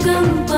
come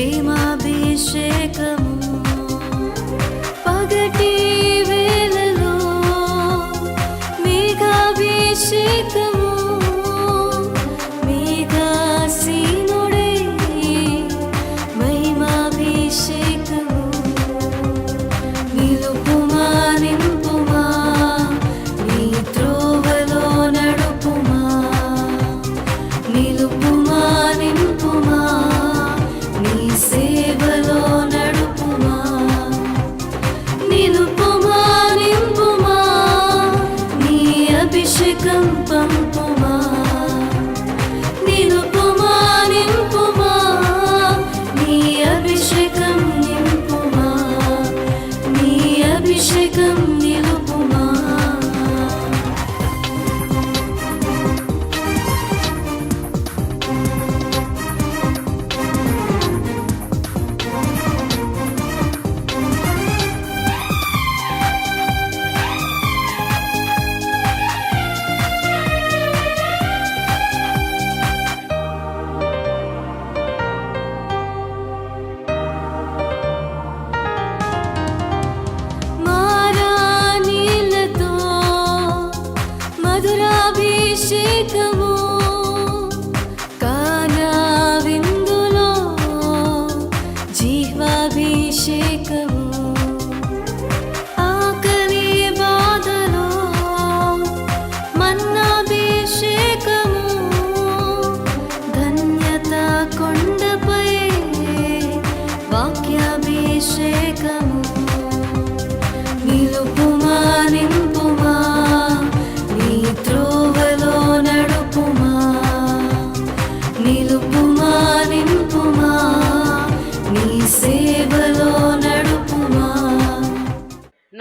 ప్రేమాభిషేకము పగటి వేళలో మేఘాభిషేకం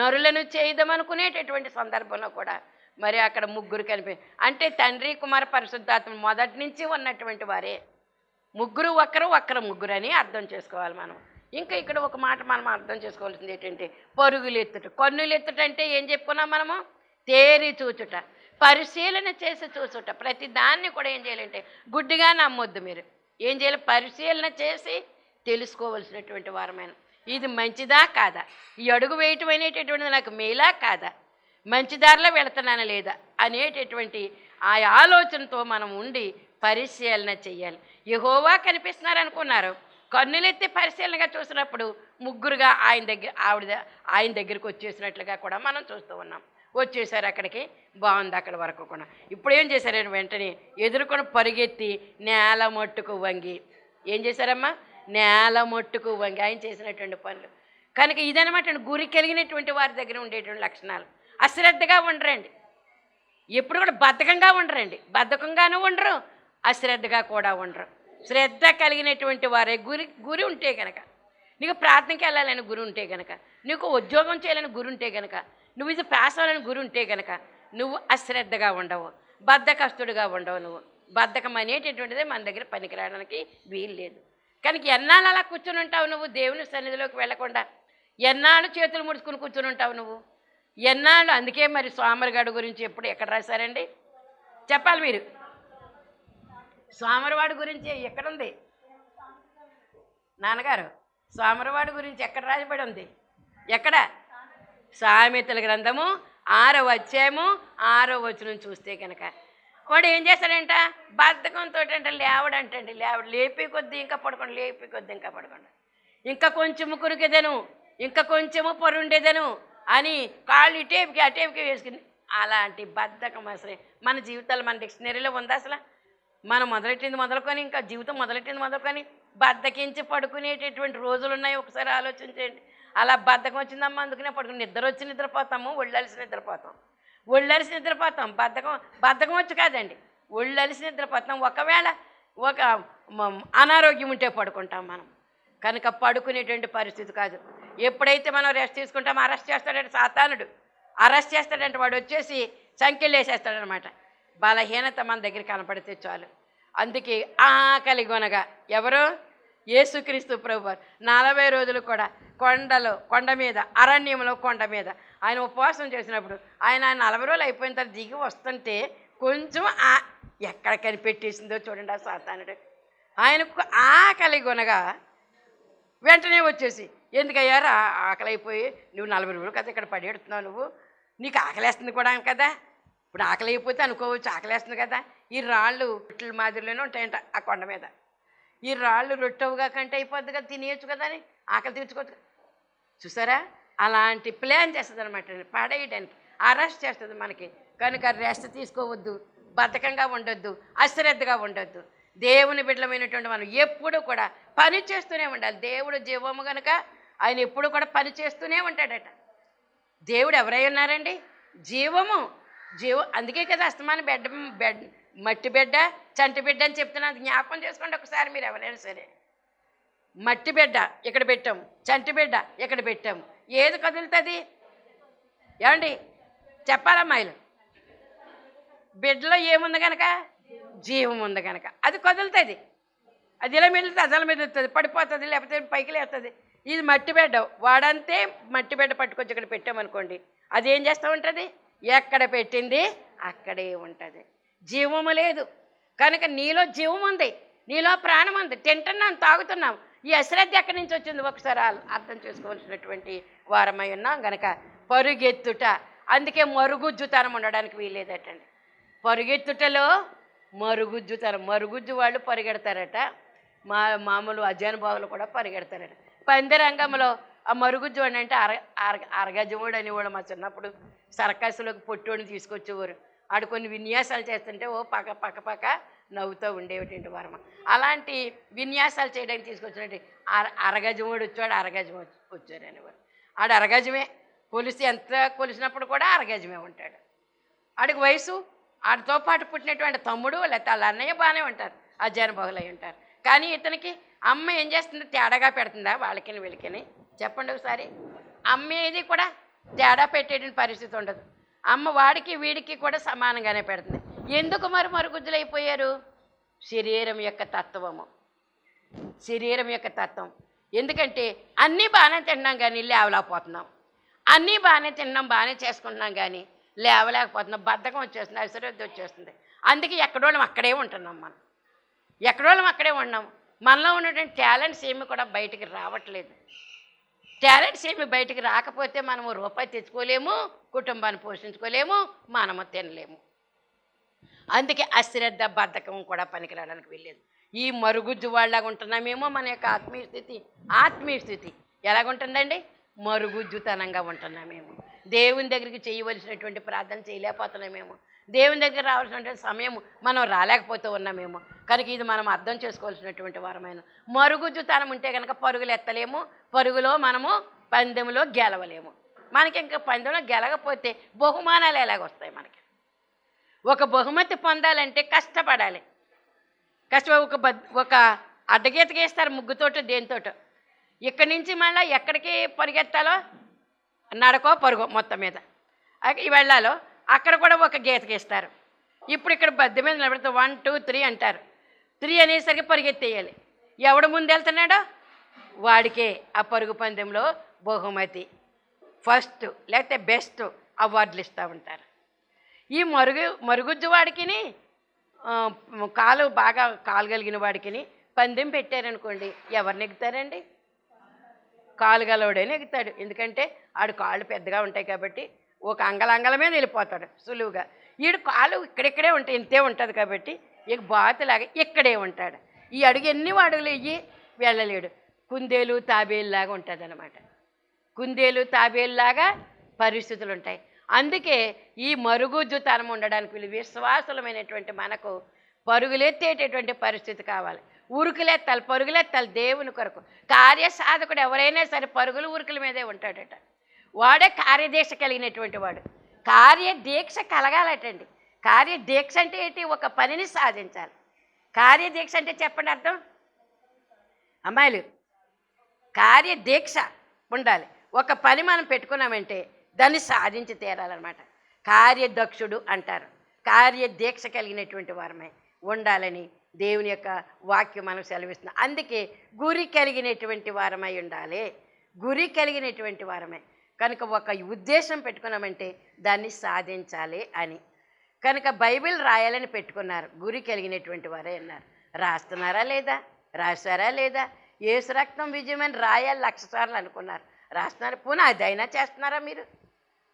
నరులను చేయదమనుకునేటటువంటి సందర్భంలో కూడా మరి అక్కడ ముగ్గురు కలిపి అంటే తండ్రి కుమార పరిశుద్ధాత్మ మొదటి నుంచి ఉన్నటువంటి వారే. ముగ్గురు ఒక్కరు ఒక్కరు ముగ్గురు అని అర్థం చేసుకోవాలి మనం. ఇంకా ఇక్కడ ఒక మాట మనం అర్థం చేసుకోవాల్సింది ఏంటంటే పరుగులు ఎత్తుట. కన్నులు ఎత్తుట అంటే ఏం చెప్పుకున్నాం మనము? తేరి చూచుట. పరిశీలన చేసి చూచుట. ప్రతి దాన్ని కూడా ఏం చేయాలంటే గుడ్డిగా నమ్మొద్దు మీరు. ఏం చేయాలి? పరిశీలన చేసి తెలుసుకోవలసినటువంటి వారమైన ఇది మంచిదా కాదా? ఈ అడుగు వేయటం అనేటటువంటిది నాకు మేలా కాదా? మంచి దారిలో వెళుతున్నానా లేదా? అనేటటువంటి ఆ ఆలోచనతో మనం ఉండి పరిశీలన చెయ్యాలి. యహోవా కనిపిస్తున్నారు అనుకున్నారు కన్నులెత్తి పరిశీలనగా చూసినప్పుడు ముగ్గురుగా ఆయన దగ్గర ఆవిడ ఆయన దగ్గరికి వచ్చేసినట్లుగా కూడా మనం చూస్తూ ఉన్నాం. వచ్చేసారు అక్కడికి. బాగుంది అక్కడ వరకు కూడా. ఇప్పుడు ఏం చేశారు వెంటనే ఎదుర్కొని పరిగెత్తి నేల మట్టుకు వంగి ఏం చేశారమ్మా? నేల మట్టుకు వంగి ఆయన చేసినటువంటి పనులు. కనుక ఇదనమాట గురి కలిగినటువంటి వారి దగ్గర ఉండేటువంటి లక్షణాలు. అశ్రద్ధగా ఉండరండి. ఎప్పుడు కూడా బద్ధకంగా ఉండరండి. బద్ధకంగానూ ఉండరు అశ్రద్ధగా కూడా ఉండరు. శ్రద్ధ కలిగినటువంటి వారే గురి గురి ఉంటే కనుక నీకు ప్రార్థనకి వెళ్ళాలని గురి ఉంటే కనుక నీకు ఉద్యోగం చేయాలని గురి ఉంటే కనుక నువ్వు ఇది పాస్ అవ్వాలని గురి ఉంటే కనుక నువ్వు అశ్రద్ధగా ఉండవు. బద్ధకస్తుడిగా ఉండవు నువ్వు. బద్ధకం అనేటటువంటిదే మన దగ్గర పనికిరావడానికి వీలు లేదు కనుక ఎన్నాళ్ళు అలా కూర్చుని ఉంటావు నువ్వు? దేవుని సన్నిధిలోకి వెళ్ళకుండా ఎన్నాళ్ళు చేతులు ముడుచుకుని కూర్చుని ఉంటావు నువ్వు? ఎన్నాళ్ళు? అందుకే మరి స్వామిగాడి గురించి ఎప్పుడు ఎక్కడ రాశారండి? చెప్పాలి మీరు. స్వామివాడి గురించి ఎక్కడుంది నాన్నగారు స్వామివాడి గురించి ఎక్కడ రాయబడి ఉంది? ఎక్కడ? సామెతల గ్రంథము ఆరో వచ్చాము ఆరో వచనం చూస్తే కనుక వాడు ఏం చేస్తాడంట? బద్ధకంతో అంటే లేవడంటండి. లేవడు. లేపి కొద్దీ ఇంకా పడుకోండి. లేపి కొద్దీ ఇంకా పడుకోండి. ఇంకా కొంచెము కురికెదను. ఇంకా కొంచెము పొరుండేదను అని కాళ్ళు ఇటేపుకి అటేపుకి వేసుకుని అలాంటి బద్ధకం అసలు. మన జీవితాలు మన డిక్షనరీలో ఉందా అసలు. మనం మొదలెట్టింది మొదలుకొని ఇంకా జీవితం మొదలెట్టింది మొదలుకొని బద్దకించి పడుకునేటటువంటి రోజులు ఉన్నాయి ఒకసారి ఆలోచించండి అలా బద్ధకం వచ్చిందమ్మా అందుకనే పడుకుని నిద్ర వచ్చి నిద్రపోతాము ఒళ్ళలిసి నిద్రపోతాం. ఒళ్ళలిసి నిద్రపోతాం. బద్ధకం బద్ధకం వచ్చి కాదండి. ఒళ్ళలిసి నిద్రపోతాం. ఒకవేళ ఒక అనారోగ్యం ఉంటే పడుకుంటాం మనం. కనుక పడుకునేటువంటి పరిస్థితి కాదు. ఎప్పుడైతే మనం రెస్ట్ తీసుకుంటామో అరెస్ట్ చేస్తాడంటే సాతానుడు. అరెస్ట్ చేస్తాడంటే వాడు వచ్చేసి సంఖ్యలు వేసేస్తాడనమాట. బలహీనత మన దగ్గర కనపడితే చాలు. అందుకే ఆకలి గొనగా ఎవరు? యేసుక్రీస్తు ప్రభు నలభై రోజులు కూడా కొండలో కొండ మీద అరణ్యంలో కొండ మీద ఆయన ఉపవాసం చేసినప్పుడు ఆయన ఆ నలభై రోజులు అయిపోయిన తర్వాత దిగి వస్తుంటే కొంచెం ఆ ఎక్కడ కనిపెట్టేసిందో చూడండి ఆ సాతానుడు. ఆయనకు ఆకలి కొనగా వెంటనే వచ్చేసి ఎందుకయ్యారా ఆకలి అయిపోయి నువ్వు నలభై రోజులు కదా ఇక్కడ పడేడుతున్నావు నువ్వు? నీకు ఆకలేస్తుంది కూడా కదా? ఇప్పుడు ఆకలి అయిపోతే అనుకోవచ్చు ఆకలేస్తుంది కదా? ఈ రాళ్ళు రొట్టెల మాదిరిలోనే ఉంటాయంట ఆ కొండ మీద. ఈ రాళ్ళు రొట్టవుగా కంటే అయిపోద్ది కదా తినేయచ్చు కదా అని ఆకలి తీర్చుకోవచ్చు చూసారా? అలాంటి ప్లాన్ చేస్తుంది అనమాట పడేయడానికి అరెస్ట్ చేస్తుంది మనకి. కనుక రెస్ట్ తీసుకోవద్దు బద్ధకంగా ఉండొద్దు అశ్రద్ధగా ఉండొద్దు. దేవుని బిడ్డలమైనటువంటి మనం ఎప్పుడు కూడా పని చేస్తూనే ఉండాలి. దేవుడు జీవము కనుక ఆయన ఎప్పుడు కూడా పని చేస్తూనే ఉంటాడట. దేవుడు ఎవరై ఉన్నారండి? జీవము. జీవ అందుకే కదా అస్తమాన బెడ్ బెడ్ మట్టి బిడ్డ చంటి బిడ్డ అని చెప్తున్నాను జ్ఞాపకం చేసుకోండి ఒకసారి మీరు ఎవరైనా సరే. మట్టి బిడ్డ ఇక్కడ పెట్టాం చంటి బిడ్డ ఇక్కడ పెట్టాం. ఏది కదులుతుంది? ఏమండి? చెప్పాలమ్మాయిలు బిడ్డలో ఏముంది కనుక జీవం ఉంది కనుక అది కదులుతుంది. అది ఇలా మెదులుతుంది అది అలా మెదులుతుంది పడిపోతుంది లేకపోతే పైకి లేస్తుంది. ఇది మట్టి బిడ్డ. వాడంతే మట్టి బిడ్డ పట్టుకొచ్చి ఇక్కడ పెట్టామనుకోండి అది ఏం చేస్తూ ఉంటుంది? ఎక్కడ పెట్టింది? అక్కడే ఉంటుంది. జీవము లేదు. కనుక నీలో జీవం ఉంది. నీలో ప్రాణం ఉంది. తింటున్నాం తాగుతున్నాం. ఈ అశ్రద్ధ ఎక్కడి నుంచి వచ్చింది? ఒకసారి అర్థం చేసుకోవాల్సినటువంటి వారమై ఉన్నాం. గనక పరుగెత్తుట అందుకే మరుగుజ్జుతనం ఉండడానికి వీలేదటండి పరుగెత్తుటలో మరుగుజ్జుతనం మరుగుజ్జు వాళ్ళు పరిగెడతారట. మా మామూలు అజానుభావులు కూడా పరిగెడతారట. పందిరంగంలో ఆ మరుగుజ్జు అని అంటే అర అర అరగజముడు అనేవాడు మా చిన్నప్పుడు సర్కస్లోకి పొట్టోడిని తీసుకొచ్చేవారు. ఆడు కొన్ని విన్యాసాలు చేస్తుంటే ఓ పక్క పక్క పక్క నవ్వుతూ ఉండేటువంటి వరమ అలాంటి విన్యాసాలు చేయడానికి తీసుకొచ్చినట్టు అర అరగజముడు వచ్చాడు అరగజం వచ్చాడు అనేవారు ఆడు అరగజమే. కొలిసి ఎంత కొలిసినప్పుడు కూడా అరగజమే ఉంటాడు. ఆడికి వయసు ఆడితో పాటు పుట్టినటువంటి తమ్ముడు లేకపోతే వాళ్ళ అన్నయ్య బాగానే ఉంటారు అజ్ఞానబహులై ఉంటారు. కానీ ఇతనికి అమ్మ ఏం చేస్తుంది? తేడాగా పెడుతుందా? వాళ్ళకిని వీళ్ళకిని? చెప్పండి ఒకసారి. అమ్మ ఏది కూడా తేడా పెట్టేటువంటి పరిస్థితి ఉండదు. అమ్మ వాడికి వీడికి కూడా సమానంగానే పెడుతుంది. ఎందుకు మరి మరుగుజ్జులైపోయారు? శరీరం యొక్క తత్వము. శరీరం యొక్క తత్వం. ఎందుకంటే అన్నీ బాగానే తిన్నాం కానీ లేవలేకపోతున్నాం. అన్నీ బాగానే తిన్నాం బాగానే చేసుకుంటున్నాం కానీ లేవలేకపోతున్నాం. బద్ధకం వచ్చేస్తుంది అశ్రద్ధ వచ్చేస్తుంది. అందుకే ఎక్కడోళ్ళం అక్కడే ఉంటున్నాం మనం. ఎక్కడోళ్ళం అక్కడే ఉన్నాం. మనలో ఉన్నటువంటి టాలెంట్స్ ఏమి కూడా బయటికి రావట్లేదు. టాలెంట్స్ ఏమి బయటికి రాకపోతే మనము రూపాయి తెచ్చుకోలేము కుటుంబాన్ని పోషించుకోలేము మనము తినలేము. అందుకే అశ్రద్ధ బద్ధకం కూడా పనికిరాడానికి వెళ్ళేది ఈ మరుగుజ్జు వాళ్ళగా ఉంటున్నామేమో మన యొక్క ఆత్మీయ స్థితి ఆత్మీయ స్థితి. ఎలాగుంటుందండి? మరుగుజ్జుతనంగా ఉంటున్నామేమో. దేవుని దగ్గరికి చేయవలసినటువంటి ప్రార్థన చేయలేకపోతున్నామేమో. దేవుని దగ్గర రావాల్సినటువంటి సమయం మనం రాలేకపోతూ ఉన్నామేమో. కనుక ఇది మనం అర్థం చేసుకోవాల్సినటువంటి వారమైన. మరుగుజ్జుతనం ఉంటే కనుక పరుగులు ఎత్తలేము పరుగులో మనము పందెంలో గెలవలేము. మనకి ఇంకా పందెంలో గెలకపోతే బహుమానాలు ఎలాగొస్తాయి మనకి? ఒక బహుమతి పొందాలంటే కష్టపడాలి. కష్ట ఒక బద్ ఒక అడ్డగీత గీస్తారు ముగ్గుతోటో దేనితోటో. ఇక్కడి నుంచి మళ్ళీ ఎక్కడికి పరిగెత్తాలో? నడకో పరుగో మొత్తం మీద. ఈ వెళ్ళాలో అక్కడ కూడా ఒక గీత గీస్తారు ఇప్పుడు ఇక్కడ బద్ద మీద నిలబడితే వన్ టూ త్రీ అంటారు. త్రీ అనేసరికి పరిగెత్తేయాలి. ఎవడు ముందు వెళ్తున్నాడో? వాడికే ఆ పరుగు పందెంలో బహుమతి. ఫస్ట్ లేకపోతే బెస్ట్ అవార్డులు ఇస్తూ ఉంటారు. ఈ మరుగు మరుగుజ్జు వాడికిని కాలు బాగా కాలు కలిగిన వాడికిని పందెం పెట్టారనుకోండి ఎవరు నెగ్గుతారండి కాలు గలవడే నెగ్గుతాడు ఎందుకంటే ఆడు కాళ్ళు పెద్దగా ఉంటాయి కాబట్టి ఒక అంగళంగళమే వెళ్ళిపోతాడు సులువుగా. ఈడు కాలు ఇక్కడిక్కడే ఉంటాయి ఇంతే ఉంటుంది కాబట్టి ఇక బాతులాగా ఇక్కడే ఉంటాడు. ఈ అడుగు ఎన్ని అడుగులు ఇవి వెళ్ళలేడు. కుందేలు తాబేలులాగా ఉంటుంది అనమాట కుందేలు తాబేలులాగా పరిస్థితులు ఉంటాయి అందుకే ఈ మరుగుజ్జుతనం ఉండడానికి వీళ్ళు విశ్వాసులమైనటువంటి మనకు పరుగులెత్తేటటువంటి పరిస్థితి కావాలి. ఉరుకులెత్తాలి పరుగులెత్తాలి దేవుని కొరకు. కార్యసాధకుడు ఎవరైనా సరే పరుగులు ఉరుకుల మీదే ఉంటాడట. వాడే కార్యదీక్ష కలిగినటువంటి వాడు. కార్యదీక్ష కలగాలటండి. కార్యదీక్ష అంటే ఏంటి? ఒక పనిని సాధించాలి. కార్యదీక్ష అంటే చెప్పండి అర్థం? అమ్మాయిలు కార్యదీక్ష ఉండాలి. ఒక పని మనం పెట్టుకున్నామంటే దాన్ని సాధించి తీరాలన్నమాట. కార్యదక్షుడు అంటారు. కార్యదీక్ష కలిగినటువంటి వారమే ఉండాలని దేవుని యొక్క వాక్యం మనకు సెలవిస్తుంది. అందుకే గురి కలిగినటువంటి వారమై ఉండాలి. గురి కలిగినటువంటి వారమే. కనుక ఒక ఉద్దేశం పెట్టుకున్నామంటే దాన్ని సాధించాలి అని. కనుక బైబిల్ రాయాలని పెట్టుకున్నారు. గురి కలిగినటువంటి వారే అన్నారు. రాస్తున్నారా లేదా? రాశారా లేదా? ఏసు రక్తం విజయమని రాయాలి లక్ష సార్లు అనుకున్నారు. రాస్తున్నారు. పోనీ అదైనా చేస్తున్నారా మీరు?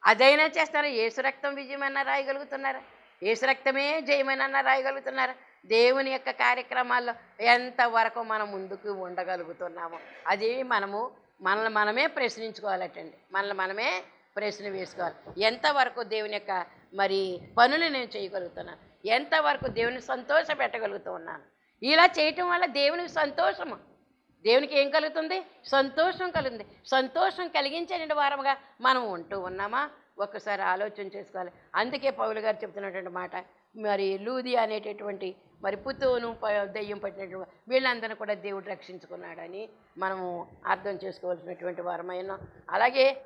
అదైనా చేస్తారా? ఏసు రక్తం విజయమన్నా రాయగలుగుతున్నారా? ఏసు రక్తమే జయమనన్నా రాయగలుగుతున్నారా? దేవుని యొక్క కార్యక్రమాల్లో ఎంతవరకు మనం ముందుకు ఉండగలుగుతున్నామో అది మనము మనల్ని మనమే ప్రశ్నించుకోవాలటండి. మనల్ని మనమే ప్రశ్న వేసుకోవాలి. ఎంతవరకు దేవుని యొక్క మరి పనులు నేను చేయగలుగుతున్నాను? ఎంతవరకు దేవుని సంతోష పెట్టగలుగుతూ ఉన్నాను ఇలా చేయటం వల్ల దేవునికి సంతోషము. దేవునికి ఏం కలుగుతుంది? సంతోషం కలుగుతుంది. సంతోషం కలిగించని వారముగా మనం ఉంటూ ఉన్నామా? ఒక్కసారి ఆలోచన చేసుకోవాలి. అందుకే పౌలు గారు చెప్తున్నటువంటి మాట మరి లూది అనేటటువంటి మరి పుత్తూను ప- దెయ్యం పట్టినటువంటి వీళ్ళందరినీ కూడా దేవుడు రక్షించుకున్నాడని మనము అర్థం చేసుకోవాల్సినటువంటి వారమైన. అలాగే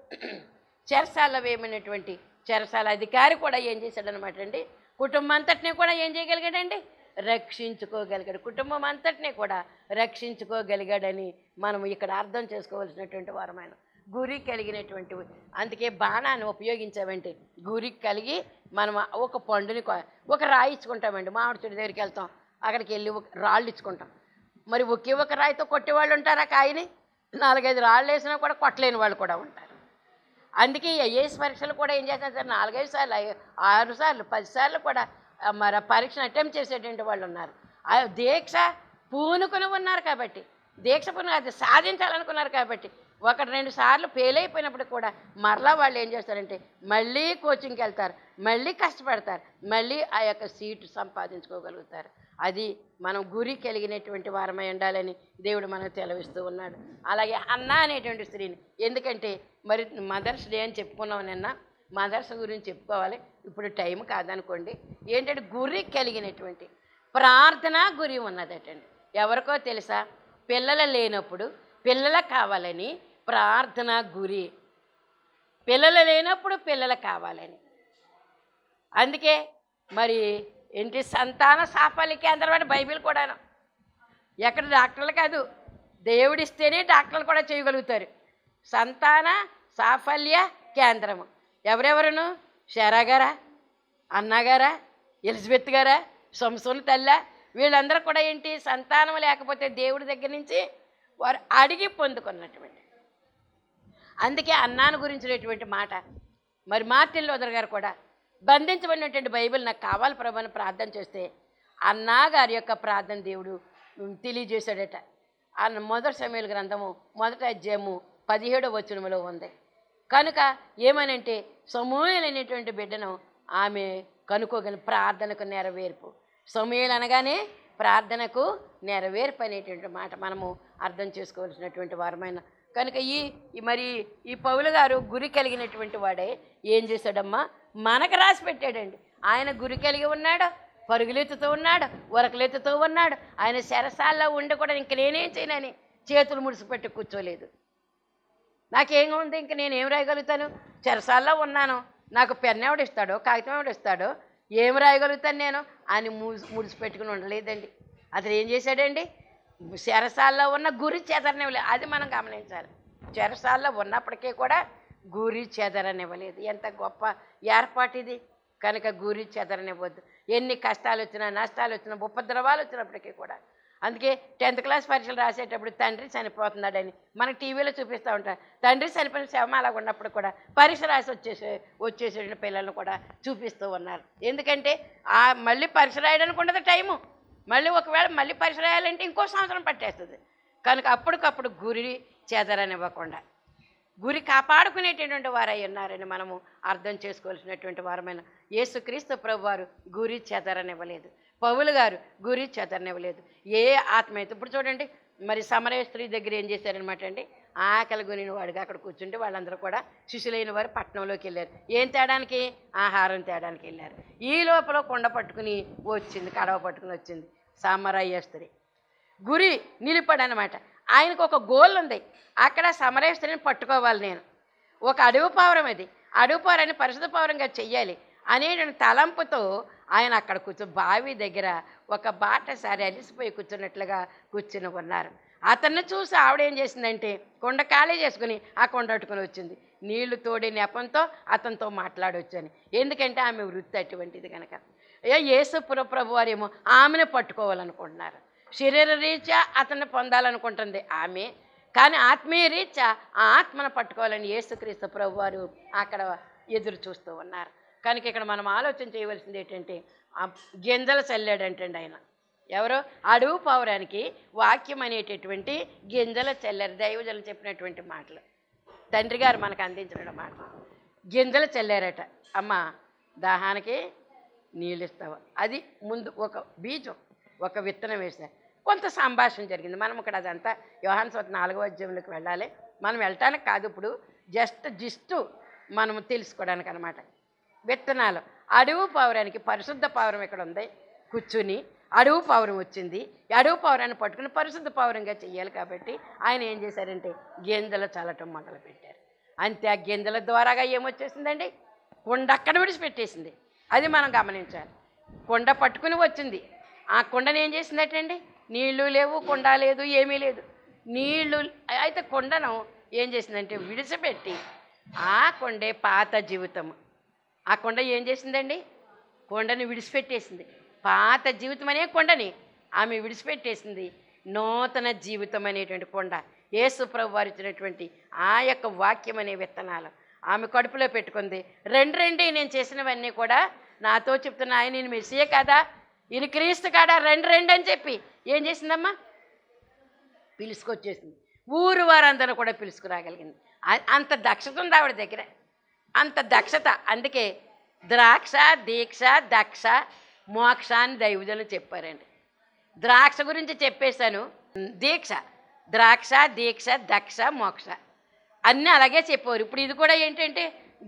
చెరసాల వేయమైనటువంటి చెరసాల అధికారి కూడా ఏం చేశాడనమాట అండి? కుటుంబం అంతటిని కూడా ఏం చేయగలిగాడండి? రక్షించుకోగలిగాడు. కుటుంబం అంతటిని కూడా రక్షించుకోగలిగాడని మనం ఇక్కడ అర్థం చేసుకోవాల్సినటువంటి వారమైన గురి కలిగినటువంటి అందుకే బాణాన్ని ఉపయోగించామంటే గురి కలిగి మనం ఒక పండుని ఒక రాయి ఇచ్చుకుంటామండి. మామిడి చెట్టు దగ్గరికి వెళ్తాం. అక్కడికి వెళ్ళి ఒక రాళ్ళు ఇచ్చుకుంటాం. మరి ఒకే ఒక రాయితో కొట్టేవాళ్ళు ఉంటారా కాయని? నాలుగైదు రాళ్ళు వేసినా కూడా కొట్టలేని వాళ్ళు కూడా ఉంటారు. అందుకే ఏఎస్ పరీక్షలు కూడా ఏం చేస్తారు సార్? నాలుగైదు సార్లు ఆరు సార్లు పది సార్లు కూడా మరి పరీక్షను అటెంప్ట్ చేసేటువంటి వాళ్ళు ఉన్నారు. ఆ దీక్ష పూనుకుని ఉన్నారు కాబట్టి దీక్ష పూను అది సాధించాలనుకున్నారు కాబట్టి ఒకటి రెండు సార్లు ఫెయిల్ అయిపోయినప్పుడు కూడా మరలా వాళ్ళు ఏం చేస్తారంటే మళ్ళీ కోచింగ్కి వెళ్తారు మళ్ళీ కష్టపడతారు మళ్ళీ ఆ యొక్క సీటు సంపాదించుకోగలుగుతారు. అది మనం గురి కలిగినటువంటి వారమై ఉండాలని దేవుడు మనకు తెలవిస్తూ ఉన్నాడు. అలాగే అన్న అనేటువంటి స్త్రీని ఎందుకంటే మరి మదర్స్ డే అని చెప్పుకున్నాం నిన్న మదర్స్ గురించి చెప్పుకోవాలి. ఇప్పుడు టైం కాదనుకోండి. ఏంటంటే గురి కలిగినటువంటి ప్రార్థన గురి ఉన్నదటండి. ఎవరికో తెలుసా? పిల్లలు లేనప్పుడు పిల్లల కావాలని ప్రార్థన గురి. పిల్లలు లేనప్పుడు పిల్లలు కావాలని. అందుకే మరి ఏంటి సంతాన సాఫల్య కేంద్రం అంటే బైబిల్ కూడాను. ఎక్కడ డాక్టర్లు కాదు దేవుడిస్తేనే డాక్టర్లు కూడా చేయగలుగుతారు. సంతాన సాఫల్య కేంద్రము. ఎవరెవరును? షారా గారా? అన్నగారా ఎలిజబెత్ గారా? సంసోన్ తల్ల? వీళ్ళందరూ కూడా ఏంటి? సంతానం లేకపోతే దేవుడి దగ్గర నుంచి వారు అడిగి పొందుకున్నటువంటి. అందుకే అన్నాను గురించినటువంటి మాట. మరి మార్టిన్ లోదర్ గారు కూడా బంధించబడినటువంటి బైబిల్ నాకు కావాలి ప్రభు అని ప్రార్థన చేస్తే అన్నా గారి యొక్క ప్రార్థన దేవుడు తెలియజేశాడట. అన్న మొదటి సమయాల గ్రంథము మొదటి అధ్యాయము పదిహేడవ వచనములో ఉంది. కనుక ఏమనంటే సమూహలైనటువంటి బిడ్డను ఆమె కనుక్కోగలి ప్రార్థనకు నెరవేర్పు. సమూహలు అనగానే ప్రార్థనకు నెరవేర్పు అనేటువంటి మాట మనము అర్థం చేసుకోవాల్సినటువంటి వారమైన. కనుక ఈ ఈ మరి ఈ పౌలు గారు గురి కలిగినటువంటి వాడే ఏం చేశాడమ్మా? మనకు రాసి పెట్టాడండి. ఆయన గురి కలిగి ఉన్నాడు పరుగులెత్తుతూ ఉన్నాడు ఉరకలెత్తుతూ ఉన్నాడు. ఆయన శరసాల్లో ఉండి కూడా ఇంక నేనేం చేయనని చేతులు ముడిసిపెట్టి కూర్చోలేదు. నాకేం ఉంది ఇంక నేను ఏం రాయగలుగుతాను? చెరసాల్లో ఉన్నాను. నాకు పెన్ ఎవడిస్తాడో కాగితం ఎవడిస్తాడో ఏం రాయగలుగుతాను నేను? అని ముడిసి పెట్టుకుని ఉండలేదండి. అతను ఏం చేశాడండి? చెరసాల్లో ఉన్న గురి చెదరనివ్వలేదు అది మనం గమనించాలి. చెరసాల్లో ఉన్నప్పటికీ కూడా గురి చెదరనివ్వలేదు ఎంత గొప్ప ఏర్పాటు ఇది. కనుక గురి చెదరనివ్వద్దు ఎన్ని కష్టాలు వచ్చినా నష్టాలు వచ్చినా ఉపద్రవాలు వచ్చినప్పటికీ కూడా అందుకే టెన్త్ క్లాస్ పరీక్షలు రాసేటప్పుడు తండ్రి చనిపోతున్నాడని మనకు టీవీలో చూపిస్తూ ఉంటారు. తండ్రి చనిపోయిన శవం అలాగ ఉన్నప్పుడు కూడా పరీక్ష రాసి వచ్చేసే వచ్చేసిన పిల్లలను కూడా చూపిస్తూ ఉన్నారు. ఎందుకంటే ఆ మళ్ళీ పరీక్ష రాయడానికి ఉండదు టైము. మళ్ళీ ఒకవేళ మళ్ళీ పరీక్ష రాయాలంటే ఇంకో సంవత్సరం పట్టేస్తుంది. కనుక అప్పటికప్పుడు గురి చేదరనివ్వకుండా గురి కాపాడుకునేటటువంటి వారై ఉన్నారని మనము అర్థం చేసుకోవాల్సినటువంటి వారమైన యేసుక్రీస్తు ప్రభు వారు గురి చెదరనివ్వలేదు. పౌలు గారు గురి చెదరనివ్వలేదు ఏ ఆత్మ అయితే ఇప్పుడు చూడండి మరి సమరయ స్త్రీ దగ్గర ఏం చేశారనమాట అండి? ఆకలి గునిన వాడిగా అక్కడ కూర్చుంటే వాళ్ళందరూ కూడా శిష్యులైన వారు పట్టణంలోకి వెళ్ళారు. ఏం తేడానికి? ఆహారం తేడానికి వెళ్ళారు. ఈ లోపల కొండ పట్టుకుని వచ్చింది కడవ పట్టుకుని వచ్చింది సమరయ్య స్త్రీ. గురి నిలిపాడనమాట ఆయనకు ఒక గోల్ ఉంది. అక్కడ సమరేశ్వరిని పట్టుకోవాలి నేను. ఒక అడవి పావురం అది. అడవి పావురాన్ని పరిశుద్ధ పావురంగా చెయ్యాలి అనే తలంపుతో ఆయన అక్కడ కూర్చో బావి దగ్గర ఒక బాటసారి అలిసిపోయి కూర్చున్నట్లుగా కూర్చుని ఉన్నారు. అతన్ని చూసి ఆవిడ ఏం చేసిందంటే కొండ ఖాళీ చేసుకుని ఆ కొండ అట్టుకుని వచ్చింది. నీళ్ళు తోడే నెపంతో అతనితో మాట్లాడొచ్చని. ఎందుకంటే ఆమె వృత్తి అటువంటిది కనుక ఏ ప్రభు వారేమో ఆమెను పట్టుకోవాలనుకుంటున్నారు. శరీర రీత్యా అతన్ని పొందాలనుకుంటుంది ఆమె. కానీ ఆత్మీయ రీత్యా ఆ ఆత్మను పట్టుకోవాలని యేసుక్రీస్తు ప్రభు వారు అక్కడ ఎదురు చూస్తూ ఉన్నారు. కనుక ఇక్కడ మనం ఆలోచన చేయవలసింది ఏంటంటే గింజలు చల్లాడంటండి ఆయన. ఎవరో? అడుగు పౌరానికి వాక్యం అనేటటువంటి గింజల చల్లారు దైవజలు చెప్పినటువంటి మాటలు. తండ్రి గారు మనకు అందించిన మాటలు. గింజలు చల్లారట. అమ్మ దాహానికి నీళ్ళు ఇస్తావు. అది ముందు ఒక బీజం ఒక విత్తనం వేశారు. కొంత సంభాషణ జరిగింది. మనం ఇక్కడ అదంతా యోహాన్ స్వత్ నాలుగో అధ్యాయంలోకి వెళ్ళాలి. మనం వెళ్ళటానికి కాదు ఇప్పుడు జస్ట్ జిస్టు మనము తెలుసుకోవడానికి అనమాట విత్తనాలు. అడవు పౌరానికి పరిశుద్ధ పౌరం ఇక్కడ ఉంది. కూర్చుని అడవు పౌరం వచ్చింది. అడవు పౌరాన్ని పట్టుకుని పరిశుద్ధ పౌరంగా చెయ్యాలి కాబట్టి ఆయన ఏం చేశారంటే గేందెలు చల్లటం మొదలు పెట్టారు అంతే ఆ గింజల ద్వారాగా ఏమొచ్చేసిందండి? కొండ అక్కడ విడిచిపెట్టేసింది. అది మనం గమనించాలి. కొండ పట్టుకుని వచ్చింది. ఆ కొండను ఏం చేసిందటండి? నీళ్ళు లేవు కొండ లేదు ఏమీ లేదు. నీళ్ళు అయితే కొండను ఏం చేసిందంటే విడిచిపెట్టి ఆ కొండే పాత జీవితం ఆ కొండ ఏం చేసిందండి? కొండని విడిచిపెట్టేసింది. పాత జీవితం అనే కొండని ఆమె విడిచిపెట్టేసింది. నూతన జీవితం అనేటువంటి కొండ. యేసుప్రభు వారు ఇచ్చినటువంటి ఆ యొక్క వాక్యం అనే విత్తనాలు ఆమె కడుపులో పెట్టుకుంది. రెండు రెండే నేను చేసినవన్నీ కూడా నాతో చెప్తున్న ఆయన నేను మెస్సియే కదా? ఈయన క్రీస్తు కాడా? రెండు రెండు అని చెప్పి ఏం చేసిందమ్మా? పిలుచుకొచ్చేసింది ఊరు వారందరూ కూడా పిలుచుకురాగలిగింది అంత దక్షత ఉంది ఆవిడ దగ్గర. అంత దక్షత. అందుకే ద్రాక్ష దీక్ష దక్ష మోక్ష అని దైవజలు చెప్పారండి. ద్రాక్ష గురించి చెప్పేశాను. దీక్ష ద్రాక్ష దీక్ష దక్ష మోక్ష. అన్నీ అలాగే చెప్పారు ఇప్పుడు ఇది కూడా ఏంటంటే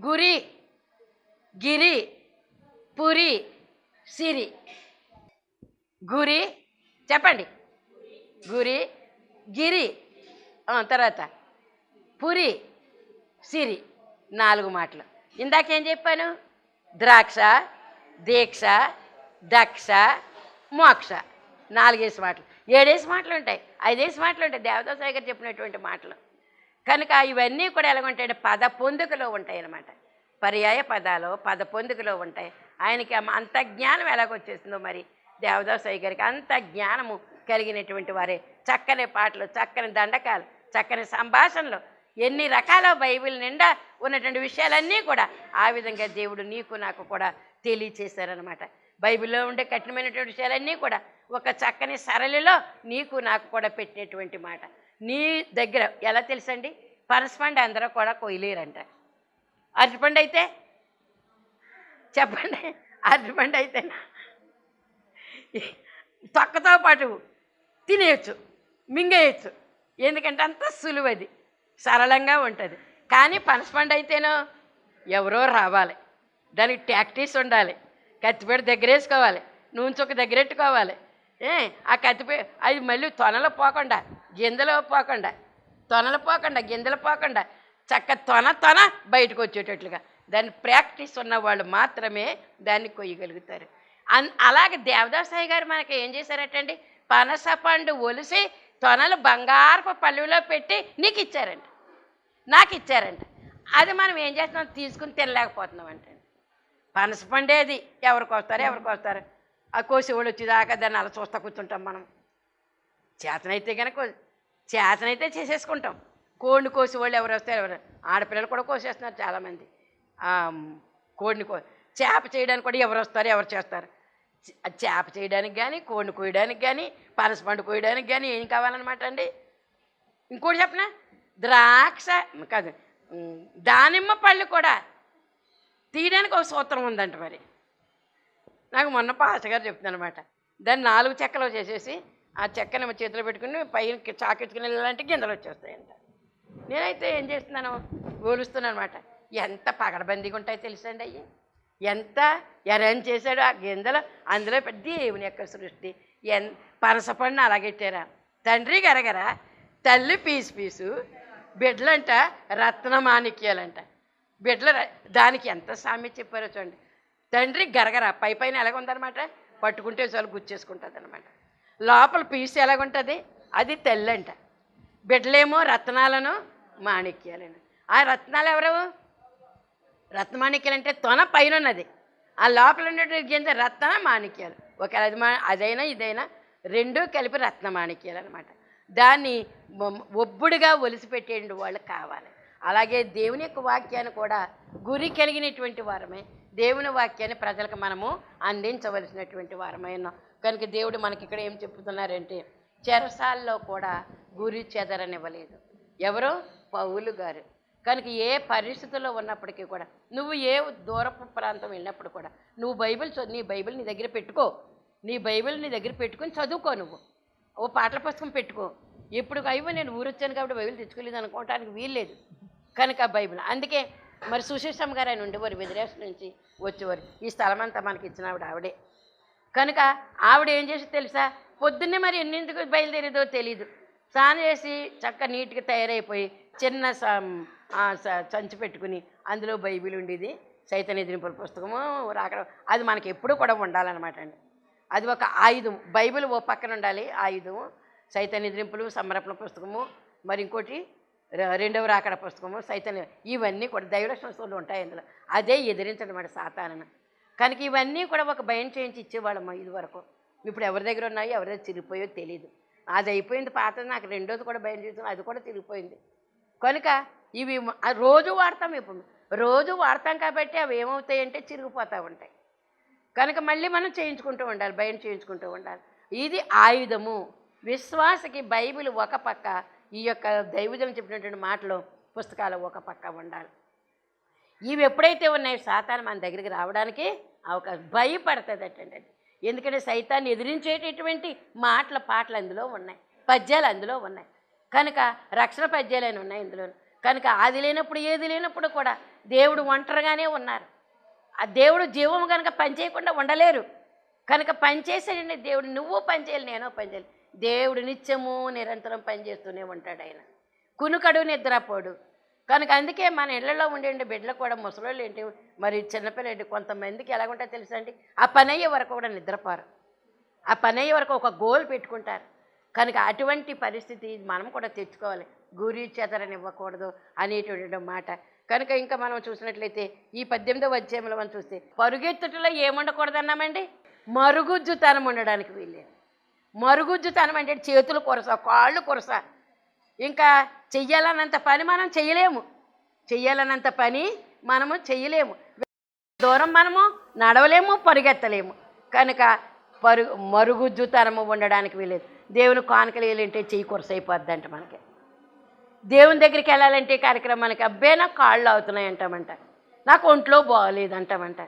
గురి గిరి పురి సిరి. గురి చెప్పండి. గురి గిరి తర్వాత పురి సిరి. నాలుగు మాటలు. ఇందాకేం చెప్పాను? ద్రాక్ష దీక్ష దక్ష మోక్ష. నాలుగేసి మాటలు. ఏడేసి మాటలు ఉంటాయి. ఐదేసి మాటలు ఉంటాయి. దేవదాసాయి గారు చెప్పినటువంటి మాటలు. కనుక ఇవన్నీ కూడా ఎలాగుంటాయంటే పద పొందుకలో ఉంటాయి అన్నమాట పర్యాయ పదాలు పద పొందుకలో ఉంటాయి. ఆయనకి అంత జ్ఞానం ఎలాగొచ్చేసిందో మరి దేవదాసాయి గారికి అంత జ్ఞానము కలిగినటువంటి వారే. చక్కని పాటలు చక్కని దండకాలు చక్కని సంభాషణలు ఎన్ని రకాల బైబిల్ నిండా ఉన్నటువంటి విషయాలన్నీ కూడా ఆ విధంగా దేవుడు నీకు నాకు కూడా తెలియచేశారనమాట బైబిల్లో ఉండే కఠినమైనటువంటి విషయాలన్నీ కూడా ఒక చక్కని సరళిలో నీకు నాకు కూడా పెట్టినటువంటి మాట. నీ దగ్గర ఎలా తెలుసండి? పనసపండు అందరూ కూడా కొయ్యలేరంట. అరటిపండు అయితే? చెప్పండి. అరటిపండు అయితే తొక్కతో పాటు తినేయచ్చు మింగేయచ్చు. ఎందుకంటే అంత సులువది. సరళంగా ఉంటుంది. కానీ పనసపండు అయితేనో ఎవరో రావాలి. దానికి ట్యాక్టీస్ ఉండాలి. కత్తిపేట దగ్గరేసుకోవాలి. నూనె ఒక దగ్గరెట్టుకోవాలి. ఏ ఆ కత్తిపే అది మళ్ళీ తొనలు పోకుండా గింజలు పోకుండా తొనలు పోకుండా గింజలు పోకుండా చక్క తొన తొన బయటకు వచ్చేటట్లుగా. దాన్ని ప్రాక్టీస్ ఉన్న వాళ్ళు మాత్రమే దాన్ని కొయ్యగలుగుతారు. అన్ అలాగే దేవదాసాయి గారు మనకి ఏం చేశారటండి? పనస పండు ఒలిసి తొనలు బంగారపు పళ్ళులో పెట్టి నీకు ఇచ్చారండి నాకు ఇచ్చారంట. అది మనం ఏం చేస్తున్నాం? తీసుకుని తినలేకపోతున్నాం అంటే పనస పండేది ఎవరికి వస్తారు? ఎవరికి వస్తారు? ఆ కోసి వాళ్ళు వచ్చేదాకా దాన్ని అలా చూస్తా కూర్చుంటాం మనం. చేతనైతే కనుక చేతనైతే చేసేసుకుంటాం. కోడిని కోసి వాళ్ళు ఎవరు వస్తారు? ఎవరు? ఆడపిల్లలు కూడా కోసేస్తున్నారు చాలామంది. కోడిని కో చేప చేయడానికి కూడా ఎవరు వస్తారు? ఎవరు చేస్తారు? చేప చేయడానికి కానీ కోడిని కోయడానికి కానీ పనస పండు కోయడానికి కానీ ఏం కావాలన్నమాట అండి? ఇంకోటి చెప్పనా? ద్రాక్ష కాదు దానిమ్మ పళ్ళు కూడా తీయడానికి ఒక సూత్రం ఉందంట మరి. నాకు మొన్న పాసగారు చెప్తున్నాను అనమాట దాన్ని నాలుగు చెక్కలు చేసేసి ఆ చెక్కని చేతిలో పెట్టుకుని పైన చాకెత్తుకుని వెళ్ళాలంటే గింజలు వచ్చేస్తాయంట. నేనైతే ఏం చేస్తున్నాను? గోలుస్తున్నాను అనమాట ఎంత పగడబందీగా ఉంటాయో తెలుసండి అయ్యి. ఎంత ఎరేంజ్ చేశాడు ఆ గింజలు. అందులో పెద్ద దేవుని యొక్క సృష్టి. ఎన్ పనసపండుని అలాగెట్టారా? తండ్రి గరగరా తల్లి పీసు పీసు బిడ్డలంట రత్న మాణిక్యాలంట బిడ్డల దానికి ఎంత సామ్యం చెప్పారో చూడండి. తండ్రి గరగర పై పైన ఎలాగుందనమాట పట్టుకుంటే చాలు గుచ్చేసుకుంటుంది అనమాట లోపల పీసు ఎలాగుంటుంది? అది తెల్లంట. బిడ్డలేమో రత్నాలను మాణిక్యాలను. ఆ రత్నాలు ఎవరు రత్నమాణిక్యాలు అంటే తొన పైన ఉన్నది ఆ లోపల ఉన్నటువంటి గింజ రత్న మాణిక్యాలు. ఒక అది మా అదైనా ఇదైనా రెండూ కలిపి రత్న మాణిక్యాలు అనమాట దాన్ని ఒబ్బుడుగా ఒలిసిపెట్టేయండి వాళ్ళు కావాలి. అలాగే దేవుని యొక్క వాక్యాన్ని కూడా గురి కలిగినటువంటి వారమే. దేవుని వాక్యాన్ని ప్రజలకు మనము అందించవలసినటువంటి వారమై ఉన్నాం కనుక దేవుడు మనకి ఇక్కడ ఏం చెప్తున్నారంటే చెరసాల్లో కూడా గురి చెదరనివ్వలేదు. ఎవరు? పౌలు గారు. కనుక ఏ పరిస్థితుల్లో ఉన్నప్పటికీ కూడా నువ్వు ఏ దూరపు ప్రాంతం వెళ్ళినప్పుడు కూడా నువ్వు బైబిల్ నీ బైబిల్ నీ దగ్గర పెట్టుకో. నీ బైబిల్ నీ దగ్గర పెట్టుకుని చదువుకో నువ్వు. ఓ పాటల పుస్తకం పెట్టుకో. ఎప్పుడు అయ్యో నేను ఊరొచ్చాను కాబట్టి బైబిల్ తెచ్చుకోలేదు అనుకోవటానికి వీల్లేదు. కనుక ఆ బైబిల్. అందుకే మరి సుశీషమ్మ గారు ఆయన ఉండేవారు విదిరేశ నుంచి వచ్చేవారు. ఈ స్థలం అంతా మనకి ఇచ్చిన ఆవిడ ఆవిడే. కనుక ఆవిడ ఏం చేసి తెలుసా? పొద్దున్నే మరి ఎన్నింటికి బయలుదేరేదో తెలియదు స్నానం చేసి చక్క నీట్గా తయారైపోయి చిన్న స- సంచి పెట్టుకుని అందులో బైబిల్ ఉండేది. చైతన్య దినిపుల పుస్తకము రాకడం అది మనకి ఎప్పుడూ కూడా ఉండాలన్నమాట అండి. అది ఒక ఆయుధం. బైబిల్ ఓ పక్కన ఉండాలి ఆయుధం. చైతన్య నిద్రింపులు సమర్పణ పుస్తకము మరి ఇంకోటి రెండవ రాకడ పుస్తకము సైతన్య ఇవన్నీ కూడా దైవ సంస్థలు ఉంటాయి అందులో. అదే ఎదిరించడం మాట సాతానను. కనుక ఇవన్నీ కూడా ఒక భయం చేయించి ఇచ్చేవాళ్ళమ్మ ఇది వరకు ఇప్పుడు ఎవరి దగ్గర ఉన్నాయో ఎవరి దగ్గర చిరిగిపోయో తెలియదు అది అయిపోయింది పాత నాకు రెండోది కూడా భయం చేసిన అది కూడా తిరిగిపోయింది కనుక ఇవి రోజు వాడతాం ఇప్పుడు. రోజు వాడతాం కాబట్టి అవి ఏమవుతాయంటే చిరిగిపోతూ ఉంటాయి. కనుక మళ్ళీ మనం చేయించుకుంటూ ఉండాలి భయం చేయించుకుంటూ ఉండాలి. ఇది ఆయుధము. విశ్వాసకి బైబిల్ ఒక పక్క ఈ యొక్క దైవజనం చెప్పినటువంటి మాటలు పుస్తకాలు ఒక పక్క ఉండాలి. ఇవి ఎప్పుడైతే ఉన్నాయో సాతాను మన దగ్గరికి రావడానికి అవకాశం భయపడుతుంది అటండి ఎందుకంటే సైతాన్ని ఎదిరించేటటువంటి మాటల పాటలు అందులో ఉన్నాయి పద్యాలు అందులో ఉన్నాయి. కనుక రక్షణ పద్యాలు అని ఉన్నాయి ఇందులో కనుక అది లేనప్పుడు ఏది లేనప్పుడు కూడా దేవుడు ఒంటరిగానే ఉన్నారు. ఆ దేవుడు జీవము కనుక పనిచేయకుండా ఉండలేరు. కనుక పనిచేసాడండి దేవుడు. నువ్వు పనిచేయాలి నేను పనిచేయాలి దేవుడు నిత్యము నిరంతరం పనిచేస్తూనే ఉంటాడు ఆయన. కునుకడు నిద్రపోడు. కనుక అందుకే మన ఇళ్ళలో ఉండే బిడ్డలు కూడా ముసలోళ్ళు ఏంటి? మరి చిన్నపిల్లలు కొంతమందికి ఎలాగుంటా తెలుసా అండి? ఆ పని అయ్యే వరకు కూడా నిద్రపోరు. ఆ పని అయ్యే వరకు ఒక గోల్ పెట్టుకుంటారు. కనుక అటువంటి పరిస్థితి మనం కూడా తెచ్చుకోవాలి. గురి చెదరని ఇవ్వకూడదు అనేటువంటి మాట కనుక ఇంకా మనం చూసినట్లయితే ఈ పద్దెనిమిదవ అధ్యాయంలో మనం చూస్తే పరుగెత్తుటలో ఏముండకూడదన్నామండి? మరుగుజ్జుతనం ఉండడానికి వీల్లేదు. మరుగుజ్జుతనం అంటే చేతులు కొరస కాళ్ళు కొరస. ఇంకా చెయ్యాలన్నంత పని మనం చేయలేము చెయ్యాలన్నంత పని మనము చేయలేము దూరం మనము నడవలేము పరుగెత్తలేము. కనుక పరు మరుగుజ్జుతనము ఉండడానికి వీలేదు దేవుని కానుకలు వేయాలంటే చెయ్యి కొరసైపోద్ది అంట మనకి. దేవుని దగ్గరికి వెళ్ళాలంటే కార్యక్రమానికి అబ్బే నాకు కాళ్ళు అవుతున్నాయి అంటామంట నాకు ఒంట్లో బాగలేదంటామంట.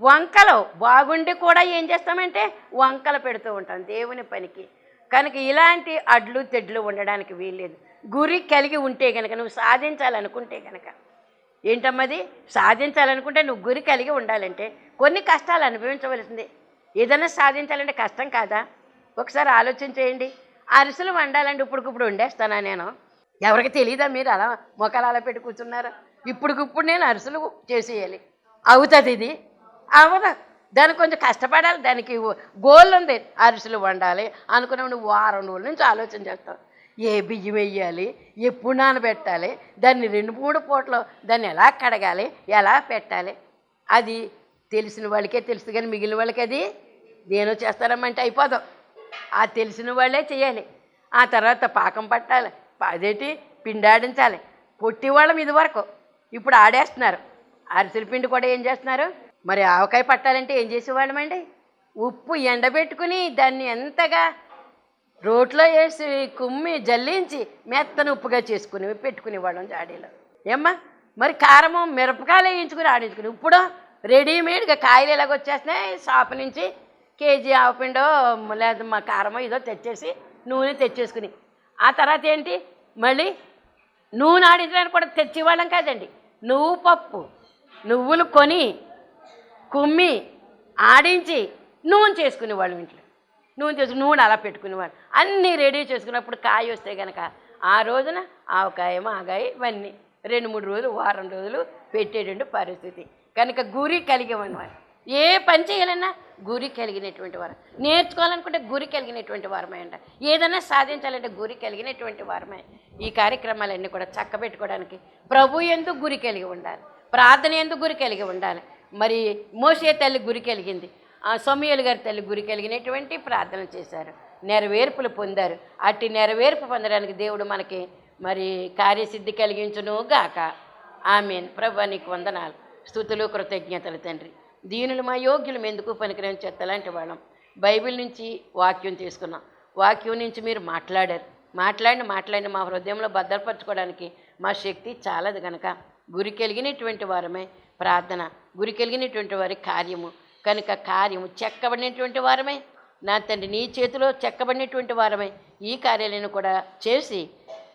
వంకలు బాగుండి కూడా ఏం చేస్తామంటే వంకలు పెడుతూ ఉంటాం దేవుని పనికి. కనుక ఇలాంటి అడ్లు తెడ్లు ఉండడానికి వీల్లేదు. గురి కలిగి ఉంటే కనుక నువ్వు సాధించాలనుకుంటే కనుక ఏంటమ్మది సాధించాలనుకుంటే నువ్వు గురి కలిగి ఉండాలంటే కొన్ని కష్టాలు అనుభవించవలసిందే. ఏదైనా సాధించాలంటే కష్టం కాదా? ఒకసారి ఆలోచన చేయండి. అరిసెలు వండాలంటే ఇప్పుడుకిప్పుడు వండేస్తానా నేను? ఎవరికి తెలియదా మీరు? అలా మొక్కలు అలా పెట్టి కూర్చున్నారు. ఇప్పుడుకిప్పుడు నేను అరిసెలు చేసేయాలి. అవుతుంది ఇది. అవదు దానికి కొంచెం కష్టపడాలి. దానికి గోల్ ఉంది. అరిసెలు వండాలి. అనుకున్నప్పుడు నువ్వు వారం రోజుల నుంచి ఆలోచన చేస్తావు. ఏ బియ్యం వేయాలి ఎప్పుడు నానబెట్టాలి? దాన్ని రెండు మూడు పూటలు దాన్ని ఎలా కడగాలి? ఎలా పెట్టాలి? అది తెలిసిన వాళ్ళకే తెలుసు కానీ మిగిలిన వాళ్ళకి అది నేను చేస్తారమ్మంటే అయిపోదాం. ఆ తెలిసిన వాళ్ళే చేయాలి. ఆ తర్వాత పాకం పట్టాలి. అదేంటి? పిండి ఆడించాలి పొట్టివాళ్ళం ఇదివరకు ఇది వరకు. ఇప్పుడు ఆడేస్తున్నారు. అరిసెల పిండి కూడా ఏం చేస్తున్నారు? మరి ఆవకాయ పట్టాలంటే ఏం చేసేవాళ్ళమండి ఉప్పు ఎండబెట్టుకుని దాన్ని ఎంతగా రోట్లో వేసి కుమ్మి జల్లించి మెత్తని ఉప్పుగా చేసుకుని పెట్టుకునేవాళ్ళం జాడీలో. ఏమ్మా? మరి కారము మిరపకాయలు వేయించుకుని ఆడించుకుని ఇప్పుడు రెడీమేడ్గా కాయలు ఇలాగ వచ్చేస్తున్నాయి. షాప్ నుంచి కేజీ ఆవపిండో లేదా మా కారమో ఏదో తెచ్చేసి నూనె తెచ్చేసుకుని ఆ తర్వాత ఏంటి? మళ్ళీ నూనె ఆడించడానికి కూడా తెచ్చేవాళ్ళం కాదండి. నువ్వు పప్పు నువ్వులు కొని కుమ్మి ఆడించి నూనె చేసుకునేవాళ్ళం ఇంట్లో. నూనె చేసుకుని నూనె అలా పెట్టుకునేవాళ్ళు. అన్నీ రెడీ చేసుకున్నప్పుడు కాయ వస్తే కనుక ఆ రోజున ఆవకాయ మాగాయ ఇవన్నీ రెండు మూడు రోజులు వారం రోజులు పెట్టేటువంటి పరిస్థితి. కనుక గురి కలిగేవారు ఏ పని చేయాలన్నా గురి కలిగినటువంటి వారు నేర్చుకోవాలనుకుంటే గురి కలిగినటువంటి వారమే అంట. ఏదైనా సాధించాలంటే గురి కలిగినటువంటి వారమే. ఈ కార్యక్రమాలన్నీ కూడా చక్కబెట్టుకోవడానికి ప్రభు ఎందుకు గురి కలిగి ఉండాలి. ప్రార్థన ఎందుకు గురి కలిగి ఉండాలి. మరి మోసే తల్లి గురి కలిగింది. ఆ గారి తల్లి గురి కలిగినటువంటి ప్రార్థన చేశారు. నెరవేర్పులు పొందారు. అట్టి నెరవేర్పు పొందడానికి దేవుడు మనకి మరి కార్యసిద్ధి కలిగించును గాక. ఆమెన్. ప్రభు నీకు వందనాలు. స్థుతులు కృతజ్ఞతలు తండ్రి. దీనులు మా యోగ్యులు ఎందుకు పనికిరాని చెత్తలాంటి వాళ్ళం. బైబిల్ నుంచి వాక్యం తీసుకున్నాం. వాక్యం నుంచి మీరు మాట్లాడారు. మాట్లాడిన మాట్లాడిన మా హృదయంలో భద్రపరచుకోవడానికి మా శక్తి చాలదు కనుక గురి కలిగినటువంటి వారమే ప్రార్థన. గురి కలిగినటువంటి వారి కార్యము. కనుక కార్యము చెక్కబడినటువంటి వారమే. నా తండ్రి నీ చేతిలో చెక్కబడినటువంటి వారమే. ఈ కార్యాలను కూడా చేసి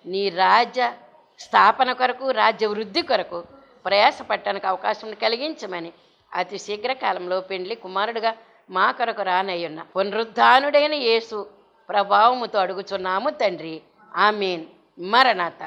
నీ రాజ్య స్థాపన కొరకు రాజ్య వృద్ధి కొరకు ప్రయాసపడటానికి అవకాశం కలిగించమని అతి శీఘ్రకాలంలో పెండ్లి కుమారుడుగా మా కొరకు రానయ్యున్న పునరుద్ధానుడైన యేసు ప్రభావముతో అడుగుచున్నాము తండ్రి. ఆమెన్. మరణాత.